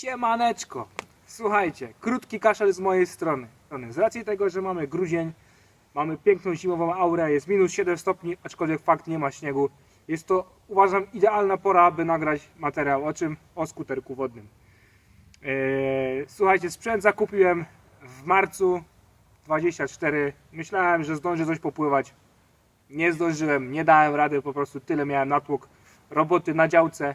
Siemaneczko! Słuchajcie, krótki kaszel z mojej strony. Z racji tego, że mamy grudzień, mamy piękną zimową aurę, jest minus 7 stopni, aczkolwiek fakt nie ma śniegu. Jest to, uważam, idealna pora, aby nagrać materiał o czym? O skuterku wodnym. Eee, słuchajcie, sprzęt zakupiłem w marcu 24. Myślałem, że zdążę coś popływać. Nie zdążyłem, nie dałem rady, po prostu tyle miałem natłok roboty na działce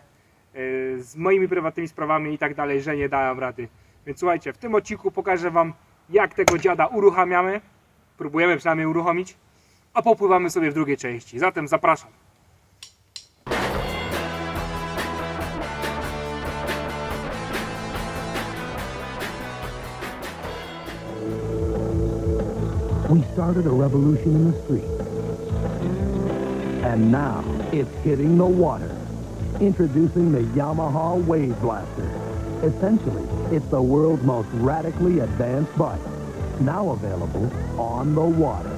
z moimi prywatnymi sprawami i tak dalej, że nie dałem rady. Więc słuchajcie, w tym odcinku pokażę Wam, jak tego dziada uruchamiamy. Próbujemy przynajmniej uruchomić, a popływamy sobie w drugiej części. Zatem zapraszam. We started a revolution in the streets. And now it's hitting the water. Introducing the Yamaha Wave Blaster. Essentially, it's the world's most radically advanced bike. Now available on the water.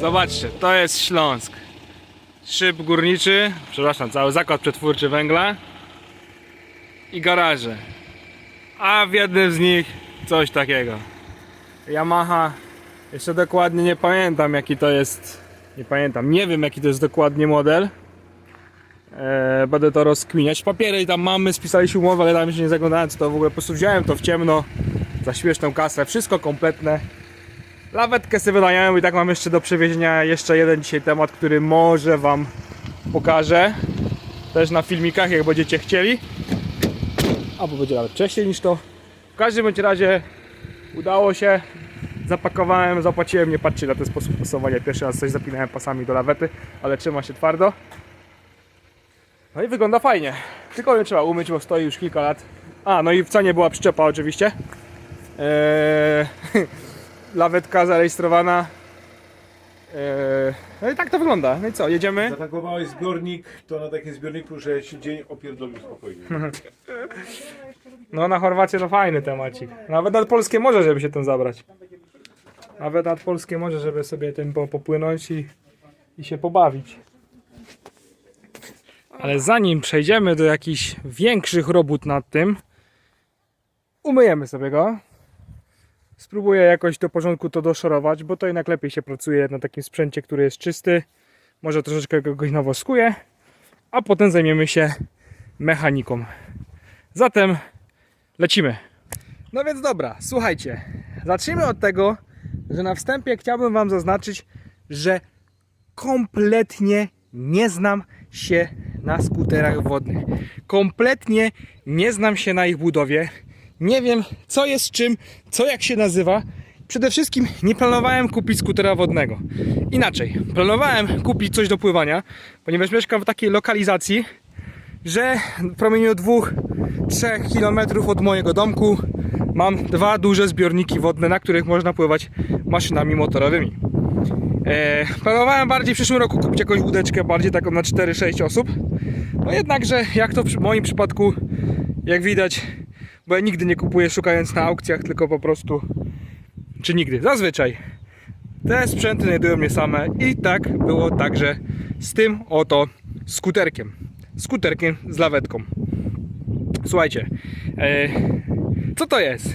Zobaczcie, to jest Śląsk. Szyb górniczy, przepraszam, cały zakład przetwórczy węgla i garaże. A w jednym z nich coś takiego. Yamaha, jeszcze dokładnie nie pamiętam jaki to jest, nie pamiętam, nie wiem jaki to jest dokładnie model. Eee, będę to rozkminiać. Papiery tam mamy, spisaliśmy umowę, ale tam się nie zaglądałem co to w ogóle. Po prostu wziąłem to w ciemno za śmieszną kasę, wszystko kompletne. Lawetkę sobie wynająłem i tak mam jeszcze do przewiezienia jeszcze jeden dzisiaj temat, który może Wam pokażę. Też na filmikach, jak będziecie chcieli. Albo będzie nawet wcześniej niż to. W każdym bądź razie udało się. Zapakowałem, zapłaciłem, nie patrzcie na ten sposób pasowania. Pierwszy raz coś zapinałem pasami do lawety, ale trzyma się twardo. No i wygląda fajnie. Tylko nie trzeba umyć, bo stoi już kilka lat. A, no i w cenie była przyczepa oczywiście. Eee, lawetka zarejestrowana. Eee, no i tak to wygląda. No i co, jedziemy? Zatankowałeś zbiornik, to na takim zbiorniku, że się dzień opierdolił spokojnie. No na Chorwację to fajny temacik. Nawet nad polskie morze, żeby się tym zabrać. Nawet nad polskie morze, żeby sobie tym po- popłynąć i, i się pobawić. Ale zanim przejdziemy do jakichś większych robót nad tym, umyjemy sobie go. Spróbuję jakoś do porządku to doszorować, bo to jednak lepiej się pracuje na takim sprzęcie, który jest czysty. Może troszeczkę go nawoskuję, a potem zajmiemy się mechaniką. Zatem lecimy. No więc dobra, słuchajcie. Zacznijmy od tego, że na wstępie chciałbym Wam zaznaczyć, że kompletnie nie znam się na skuterach wodnych. Kompletnie nie znam się na ich budowie. Nie wiem, co jest czym, co jak się nazywa. Przede wszystkim nie planowałem kupić skutera wodnego. Inaczej, planowałem kupić coś do pływania, ponieważ mieszkam w takiej lokalizacji, że w promieniu 2-3 km od mojego domku mam dwa duże zbiorniki wodne, na których można pływać maszynami motorowymi. E, planowałem bardziej w przyszłym roku kupić jakąś łódeczkę, bardziej taką na 4-6 osób. No jednakże, jak to w moim przypadku, jak widać, bo ja nigdy nie kupuję szukając na aukcjach, tylko po prostu, czy nigdy, zazwyczaj te sprzęty znajdują mnie same i tak było także z tym oto skuterkiem. Skuterkiem z lawetką. Słuchajcie, e, co to jest?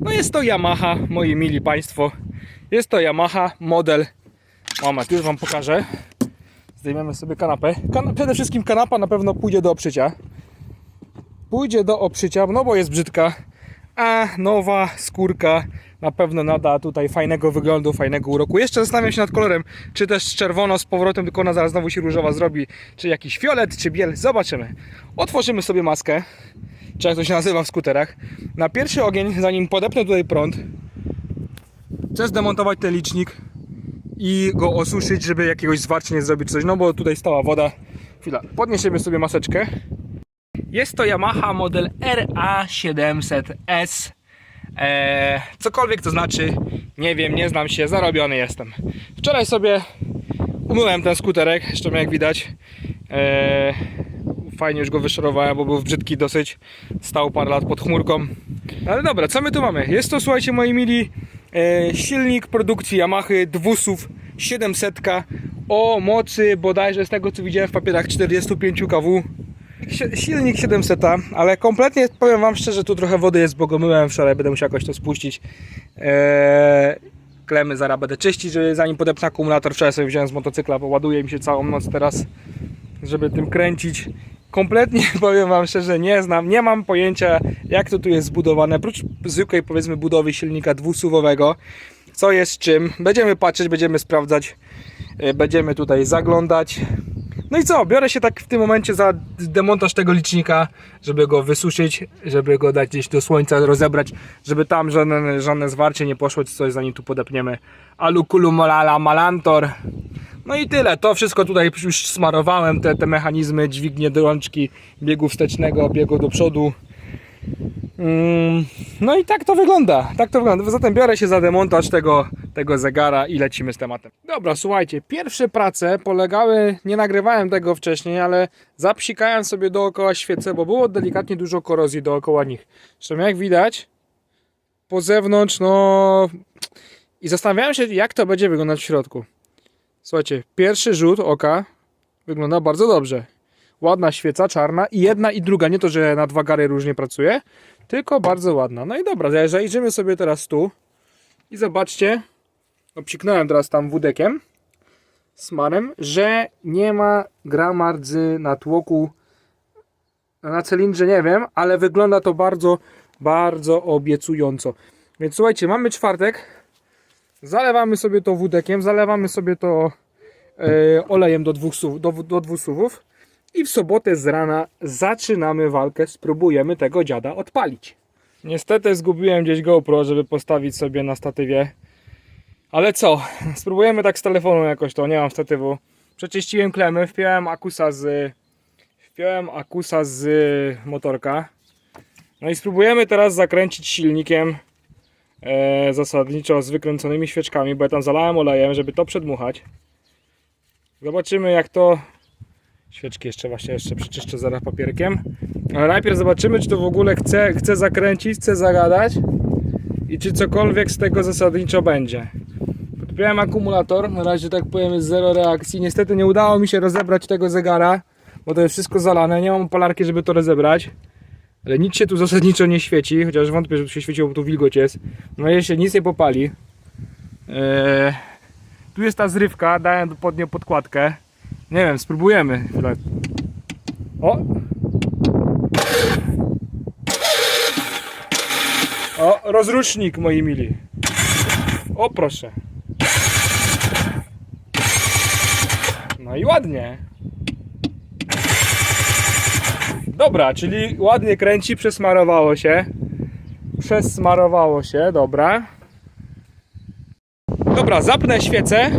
No jest to Yamaha, moi mili Państwo. Jest to Yamaha model. Moment, już Wam pokażę. Zdejmiemy sobie kanapę. Kan przede wszystkim kanapa na pewno pójdzie do oprzycia. Pójdzie do oprzycia, no bo jest brzydka. A nowa skórka na pewno nada tutaj fajnego wyglądu, fajnego uroku. Jeszcze zastanawiam się nad kolorem, czy też czerwono z powrotem, tylko ona zaraz znowu się różowa zrobi, czy jakiś fiolet, czy biel. Zobaczymy. Otworzymy sobie maskę, czy jak to się nazywa w skuterach. Na pierwszy ogień, zanim podepnę tutaj prąd, chcę zdemontować ten licznik i go osuszyć, żeby jakiegoś zwarcia nie zrobić coś, no bo tutaj stała woda. Chwila, podniesiemy sobie maseczkę. Jest to Yamaha model RA700S. Eee, cokolwiek to znaczy, nie wiem, nie znam się, zarobiony jestem. Wczoraj sobie umyłem ten skuterek, zresztą jak widać. Eee, fajnie już go wyszorowałem, bo był brzydki dosyć. Stał parę lat pod chmurką. Ale dobra, co my tu mamy? Jest to, słuchajcie, moi mili, E, silnik produkcji Yamaha, dwusów 700 o mocy bodajże z tego co widziałem w papierach 45 kW. Si- Silnik 700, ale kompletnie powiem Wam szczerze, tu trochę wody jest, bo go myłem wczoraj, będę musiał jakoś to spuścić. Eee, klemy zaraz będę czyścić, żeby zanim podepnę akumulator. Wczoraj sobie wziąłem z motocykla, bo ładuje mi się całą noc teraz, żeby tym kręcić. Kompletnie powiem Wam szczerze, nie znam, nie mam pojęcia jak to tu jest zbudowane, prócz zwykłej powiedzmy budowy silnika dwusuwowego, co jest czym. Będziemy patrzeć, będziemy sprawdzać, e, będziemy tutaj zaglądać. No i co, biorę się tak w tym momencie za demontaż tego licznika, żeby go wysuszyć, żeby go dać gdzieś do słońca, rozebrać, żeby tam żadne, żadne zwarcie nie poszło, czy coś zanim tu podepniemy. Alukulu malala malantor. No i tyle, to wszystko tutaj już smarowałem, te, te mechanizmy, dźwignie do rączki, biegu wstecznego, biegu do przodu. Mm, No i tak to wygląda. Tak to wygląda. Zatem biorę się za demontaż tego, tego zegara i lecimy z tematem. Dobra, słuchajcie, pierwsze prace polegały, nie nagrywałem tego wcześniej, ale zapsikałem sobie dookoła świece, bo było delikatnie dużo korozji dookoła nich. Zresztą jak widać, po zewnątrz, no... I zastanawiałem się, jak to będzie wyglądać w środku. Słuchajcie, pierwszy rzut oka wygląda bardzo dobrze. Ładna świeca czarna i jedna i druga. Nie to, że na dwa gary różnie pracuje, tylko bardzo ładna. No i dobra, zajrzymy sobie teraz tu i zobaczcie, obsiknąłem teraz tam wódekiem, smarem, że nie ma grama rdzy na tłoku, na cylindrze nie wiem, ale wygląda to bardzo, bardzo obiecująco. Więc słuchajcie, mamy czwartek, zalewamy sobie to wódekiem, zalewamy sobie to e, olejem do dwóch, do, do dwóch suwów i w sobotę z rana zaczynamy walkę, spróbujemy tego dziada odpalić. Niestety zgubiłem gdzieś GoPro, żeby postawić sobie na statywie. Ale co? Spróbujemy tak z telefonu jakoś to, nie mam statywu. Przeczyściłem klemy, wpiąłem akusa z wpiąłem akusa z motorka. No i spróbujemy teraz zakręcić silnikiem e, zasadniczo z wykręconymi świeczkami, bo ja tam zalałem olejem, żeby to przedmuchać. Zobaczymy jak to Świeczki jeszcze właśnie jeszcze przeczyszczę zaraz papierkiem. Ale najpierw zobaczymy, czy to w ogóle chce, chce zakręcić, chce zagadać i czy cokolwiek z tego zasadniczo będzie. Podpiąłem akumulator, na razie tak powiem jest zero reakcji. Niestety nie udało mi się rozebrać tego zegara, bo to jest wszystko zalane. Nie mam polarki, żeby to rozebrać. Ale nic się tu zasadniczo nie świeci, chociaż wątpię, że tu się świeciło, bo tu wilgoć jest. No i się nic nie popali. Eee, tu jest ta zrywka, dałem pod nią podkładkę. Nie wiem, spróbujemy. Chwilę. O! O, rozrusznik, moi mili. O, proszę. No i ładnie. Dobra, czyli ładnie kręci, przesmarowało się. Przesmarowało się, dobra. Dobra, zapnę świecę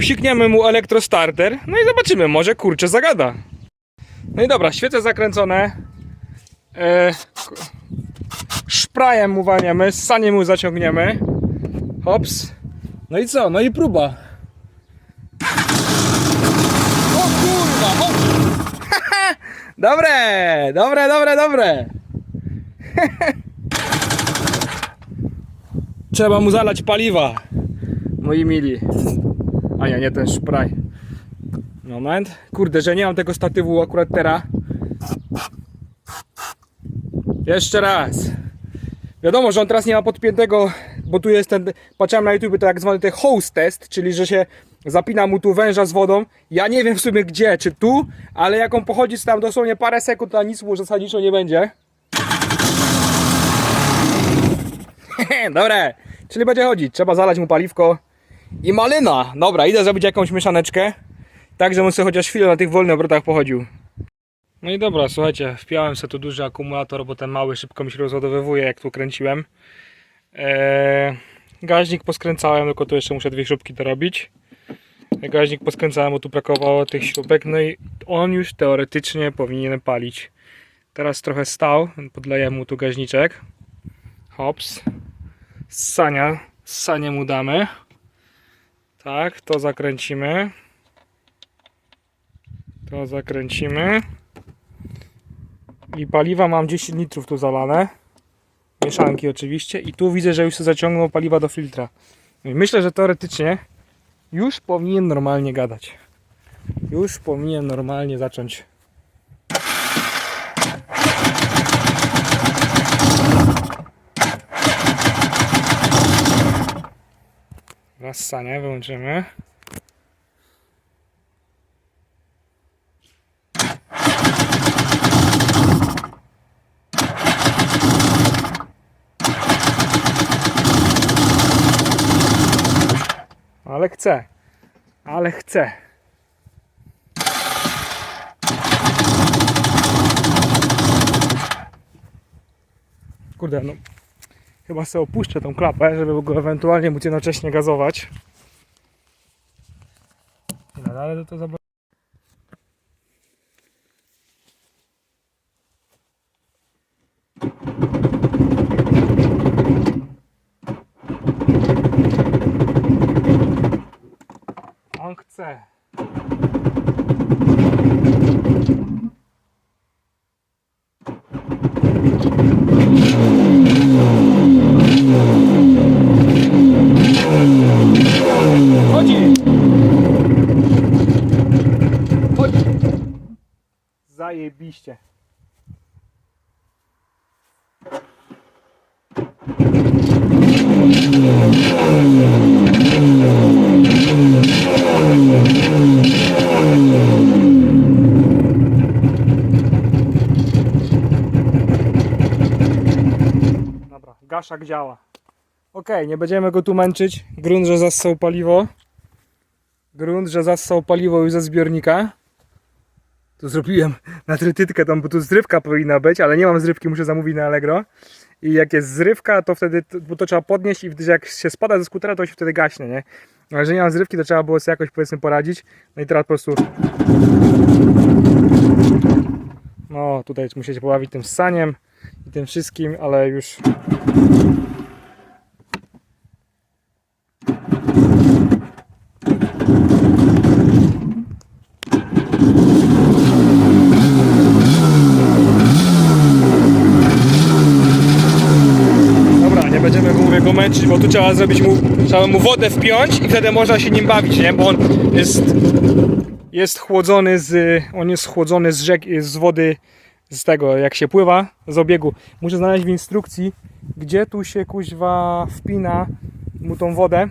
psikniemy mu elektrostarter, no i zobaczymy, może kurczę zagada. No i dobra, świece zakręcone. E, k- szprajem uwalniamy, sanie mu zaciągniemy. Hops. No i co? No i próba. O kurwa, hop. dobre, dobre, dobre, dobre. Trzeba mu zalać paliwa, moi mili. A nie, nie ten szpraj. Moment. Kurde, że nie mam tego statywu akurat teraz. Jeszcze raz. Wiadomo, że on teraz nie ma podpiętego, bo tu jest ten, patrzyłem na YouTube, to tak zwany ten hose test, czyli że się zapina mu tu węża z wodą. Ja nie wiem w sumie gdzie, czy tu, ale jak on pochodzi tam dosłownie parę sekund, to nic mu zasadniczo nie będzie. Dobre, czyli będzie chodzić. Trzeba zalać mu paliwko. I malyna! Dobra, idę zrobić jakąś mieszaneczkę. Tak, żebym sobie chociaż chwilę na tych wolnych obrotach pochodził. No i dobra, słuchajcie, wpiąłem sobie tu duży akumulator, bo ten mały szybko mi się rozładowywuje, jak tu kręciłem. Eee, gaźnik poskręcałem, tylko tu jeszcze muszę dwie śrubki dorobić. Gaźnik poskręcałem, bo tu brakowało tych śrubek, no i on już teoretycznie powinien palić. Teraz trochę stał, podleję mu tu gaźniczek. Hops. Ssania, ssanie mu damy. Tak, to zakręcimy. To zakręcimy. I paliwa mam 10 litrów tu zalane. mieszanki oczywiście i tu widzę, że już się zaciągnął paliwa do filtra. Myślę, że teoretycznie już powinien normalnie gadać. Już powinien normalnie zacząć. Nassanie wyłączymy. Ale chcę. Ale chcę. Kurde, no. Chyba sobie opuszczę tą klapę, żeby go ewentualnie móc jednocześnie gazować. Ale to, to zobacz. On chce. Chodzi! Chodzi! Zajebiście. Dobra, gaszak działa. Okej, nie będziemy go tu męczyć. Grunt, że zassał paliwo. Grunt, że zassał paliwo już ze zbiornika. Tu zrobiłem na trytytkę tam, bo tu zrywka powinna być, ale nie mam zrywki, muszę zamówić na Allegro. I jak jest zrywka, to wtedy, bo to trzeba podnieść i jak się spada ze skutera, to się wtedy gaśnie, nie? Ale że nie mam zrywki, to trzeba było sobie jakoś powiedzmy poradzić. No i teraz po prostu... No, tutaj musicie pobawić tym ssaniem i tym wszystkim, ale już go, męczyć, bo tu trzeba zrobić mu, trzeba mu wodę wpiąć i wtedy można się nim bawić, nie? Bo on jest, jest chłodzony z, on jest chłodzony z rzek, z wody, z tego, jak się pływa, z obiegu. Muszę znaleźć w instrukcji, gdzie tu się kuźwa wpina mu tą wodę,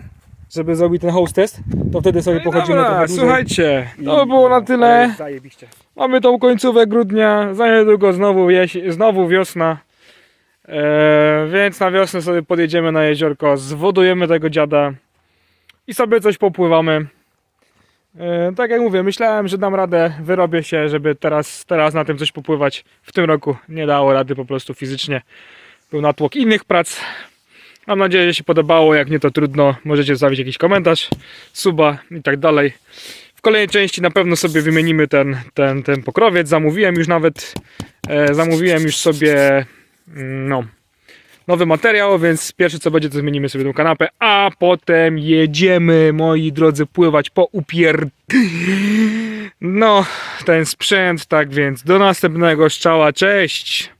żeby zrobić ten host test, to wtedy sobie pochodzimy Dobra, trochę dłużej. słuchajcie, to było na tyle. Zajebiście. Mamy tą końcówkę grudnia, za niedługo znowu, znowu wiosna. Eee, więc na wiosnę sobie podjedziemy na jeziorko, zwodujemy tego dziada i sobie coś popływamy. Eee, tak jak mówię, myślałem, że dam radę, wyrobię się, żeby teraz, teraz na tym coś popływać. W tym roku nie dało rady po prostu fizycznie. Był natłok innych prac. Mam nadzieję, że się podobało. Jak nie, to trudno. Możecie zostawić jakiś komentarz, suba i tak dalej. W kolejnej części na pewno sobie wymienimy ten, ten, ten pokrowiec. Zamówiłem już nawet, e, zamówiłem już sobie no, nowy materiał, więc pierwsze co będzie to zmienimy sobie tą kanapę, a potem jedziemy, moi drodzy, pływać po upier... No, ten sprzęt, tak więc do następnego strzała, cześć!